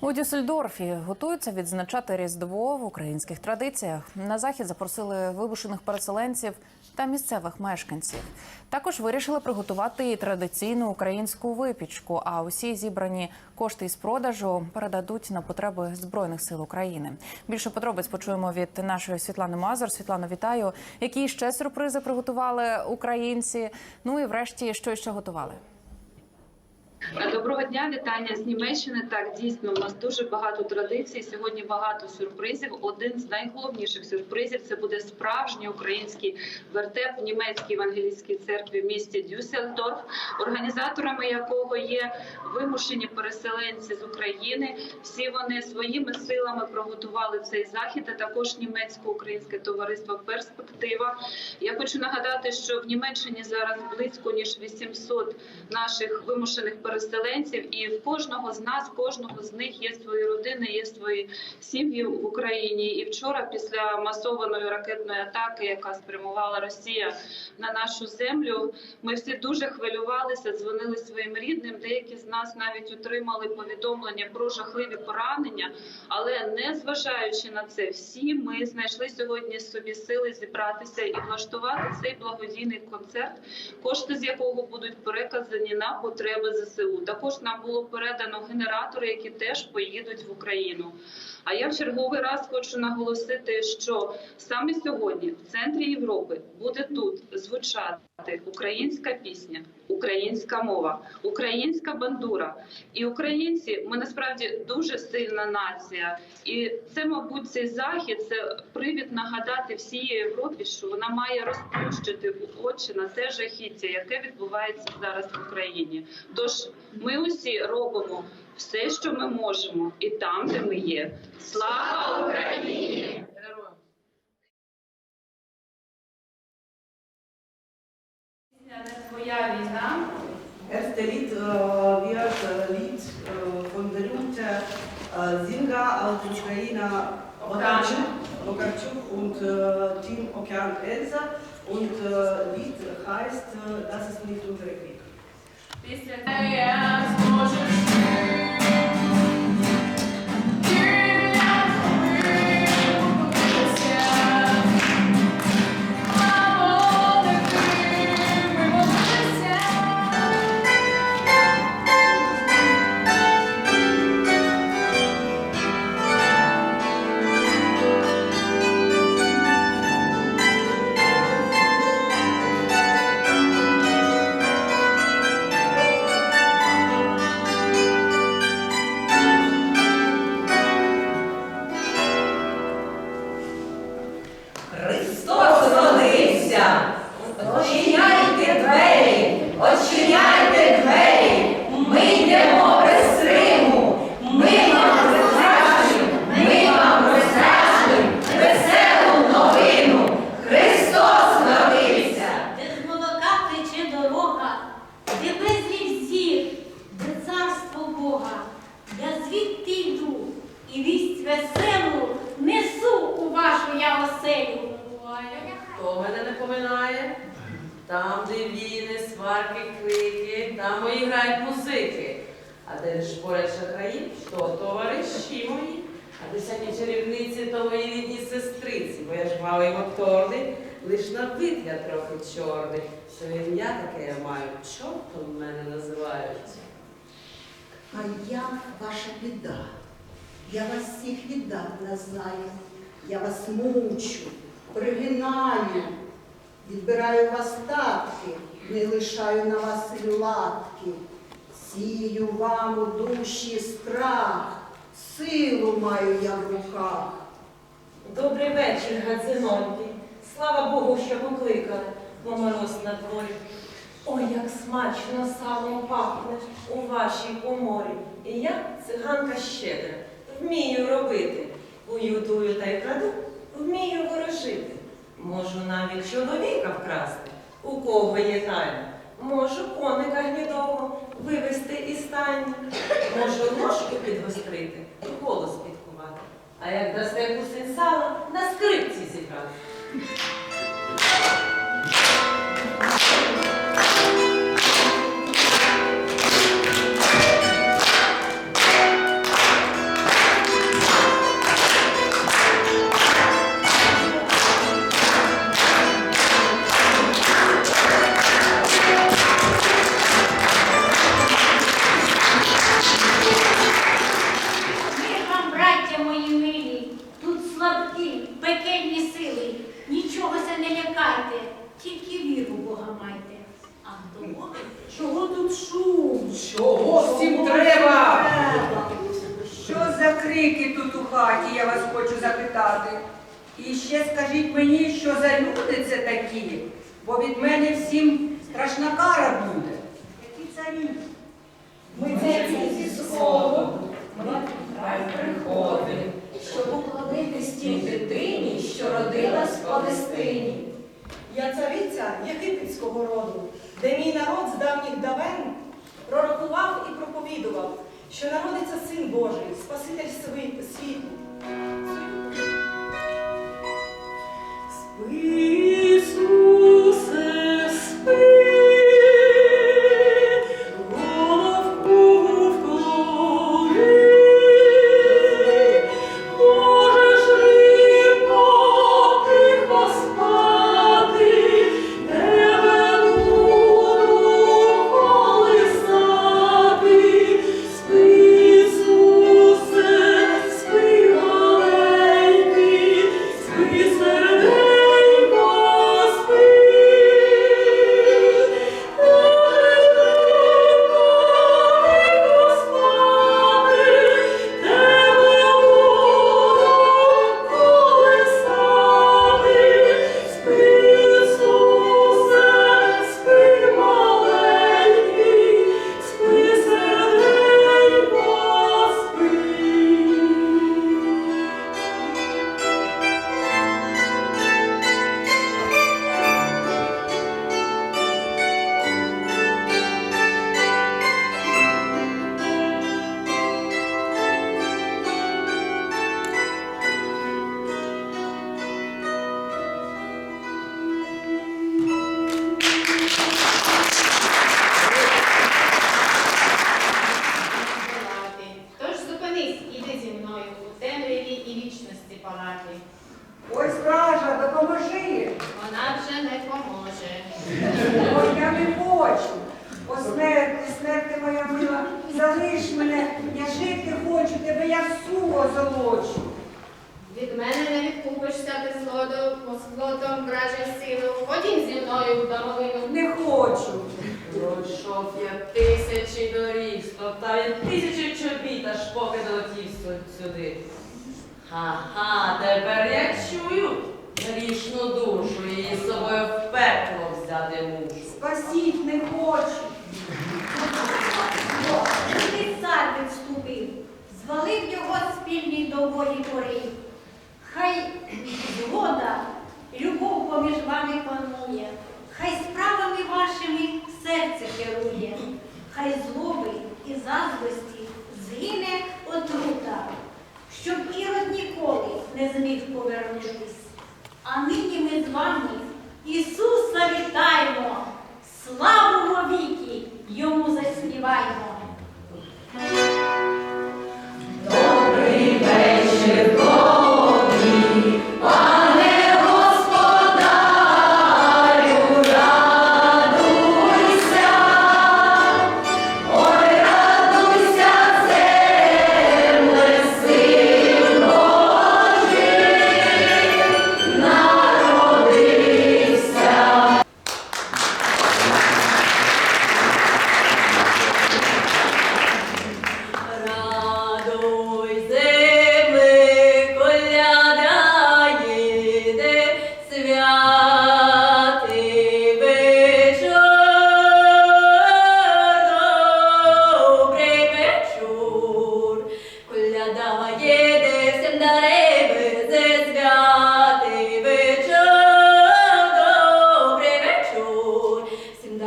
У Дюссельдорфі готуються відзначати Різдво в українських традиціях. На захід запросили вибушених переселенців та місцевих мешканців. Також вирішили приготувати традиційну українську випічку. А усі зібрані кошти із продажу передадуть на потреби збройних сил України. Більше подробиць почуємо від нашої Світлани Мазур. Світлано, вітаю. Які ще сюрпризи приготували українці? Ну і врешті, що ще готували? Доброго дня, вітання з Німеччини. Так, дійсно, у нас дуже багато традицій. Сьогодні багато сюрпризів. Один з найголовніших сюрпризів це буде справжній український вертеп в німецькій евангелійській церкві в місті Дюссельдорф, організаторами якого є вимушені переселенці з України. Всі вони своїми силами приготували цей захід. а Також німецько-українське товариство Перспектива. Я хочу нагадати, що в Німеччині зараз близько ніж 800 наших вимушених переселенців, і в кожного з нас, кожного з них є свої родини, є свої сім'ї в Україні. І вчора, після масованої ракетної атаки, яка спрямувала Росія на нашу землю, ми всі дуже хвилювалися, дзвонили своїм рідним. Деякі з нас навіть отримали повідомлення про жахливі поранення. Але не зважаючи на це, всі ми знайшли сьогодні собі сили зібратися і влаштувати цей благодійний концерт, кошти з якого будуть переказані на потреби ЗСУ. Також нам було передано генератори, які теж поїдуть в Україну. А я в черговий раз хочу наголосити, що саме сьогодні в центрі Європи буде тут звучати українська пісня, українська мова, українська бандура. І українці ми насправді дуже сильна нація. І це, мабуть, цей захід це привід нагадати всій Європі, що вона має розплющити очі на те жахіття, яке відбувається зараз в Україні. Тож ми усі робимо все, що ми можемо, і там, де ми є. Слава Україні! Не твоя війна. Erste Lied äh, wird äh, Lied äh, von berühmten äh, Singer aus Ukraine Okarchuk, Okarchuk und äh, Team Okean Elsa. Und äh, Lied heißt äh, Das ist nicht unser Krieg. Після тебе зможеш Христос лиш на вид я трохи чорний. Що ім'я таке я маю, чортом мене називають. А я ваша біда. Я вас всіх віддав не знаю. Я вас мучу, пригинаю, відбираю вас статки, не лишаю на вас латки. Сію вам у душі страх, силу маю я в руках. Добрий вечір, Гадзиноньки. Слава Богу, що покликали, бо мороз на дворі. Ой, як смачно салом пахне у вашій коморі. І я, циганка щедра, вмію робити. Уютую та й краду, вмію ворожити. Можу навіть чоловіка вкрасти, у кого є тайна. Можу коника гнідого вивести із стайні. Можу ложку підгострити, голос підкувати. А як дасте кусень сала, на я вас хочу запитати. І ще скажіть мені, що за люди це такі, бо від мене всім страшна кара буде. Які царі? Ми це зі сходу, ми край приходимо, щоб уклонитись тій дитині, що родилась в Палестині. Я цариця єгипетського роду, де мій народ з давніх давен пророкував і проповідував, що народиться син Божий, Спаситель світу. Спи, залиш мене, я жити хочу, тебе я всю озолочу. Від мене не відкупишся ти злодом, злотом вражих силу. Ходім зі мною в домовину. Не хочу. Пройшов я тисячі доріг, стоптав я тисячі чобіт, аж поки долетів сюди. Ха-ха, тепер я чую грішну душу, її з собою в пекло взяти мушу. Спасіть не хочу. Довгої пори. Хай згода, любов поміж вами панує, хай справами вашими серце керує, хай злоби і заздрості згине отрута, щоб ірод ніколи не зміг повернутись. А нині ми з вами Ісуса вітаємо, славу віки йому заспіваємо.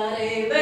Dare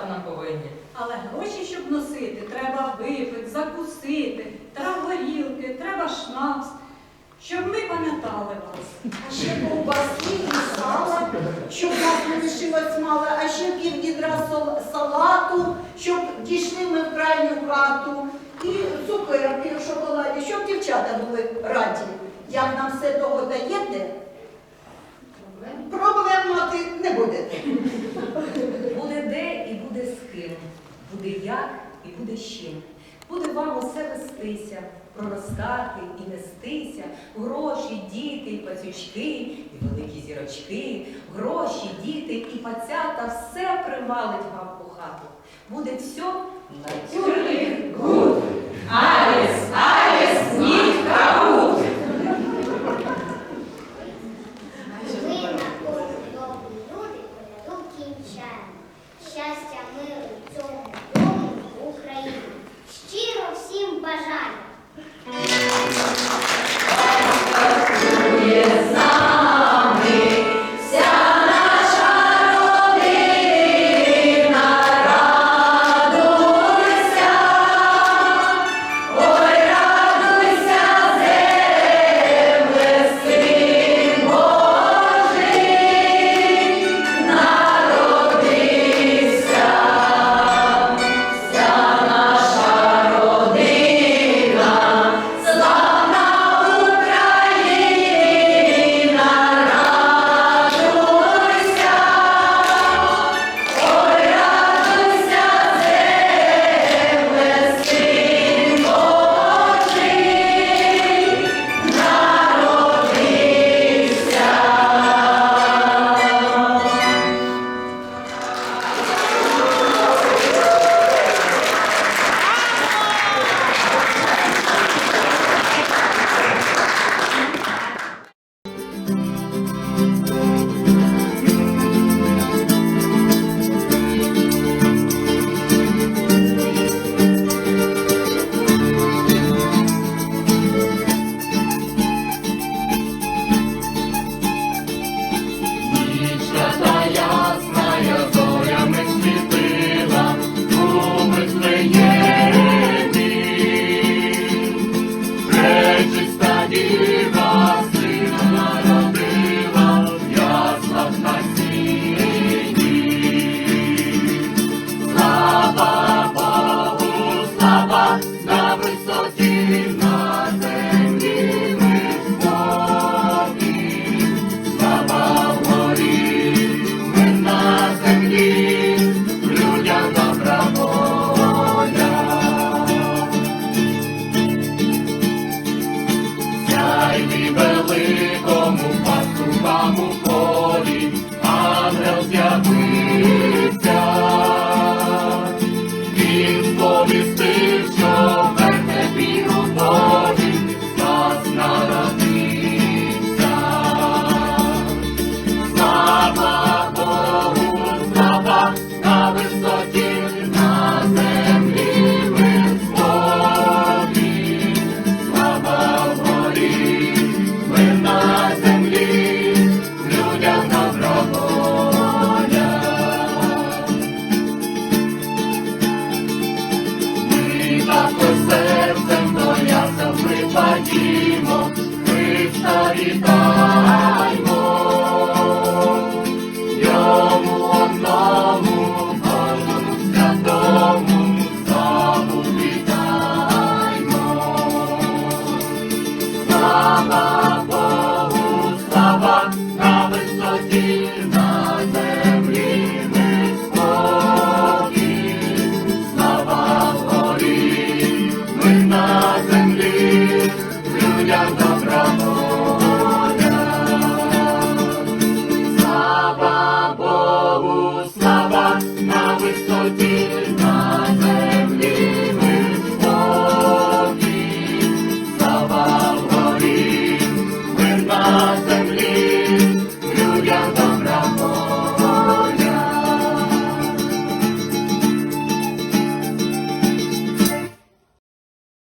дати нам повинні. Але гроші, щоб носити, треба випити, закусити, треба горілки, треба шнапс. Щоб ми пам'ятали вас. А ще ковбаси і сала, щоб нас не лишилось мало, а ще півдідра салату, щоб дійшли ми в крайню хату, і цукерки в шоколаді, щоб дівчата були раді. Як нам все того даєте, проблем мати не будете. І буде вам усе вестися, проростати і нестися, гроші, діти, і пацючки, і великі зірочки, гроші, діти і пацята все привалить вам у хату. Буде все на тюрних гуд. Аліс, аліс, ніг каут. Ми на кожну добрі люди коляду кінчаємо. Щастя, миру цьому Україні. Щиро всім бажаю.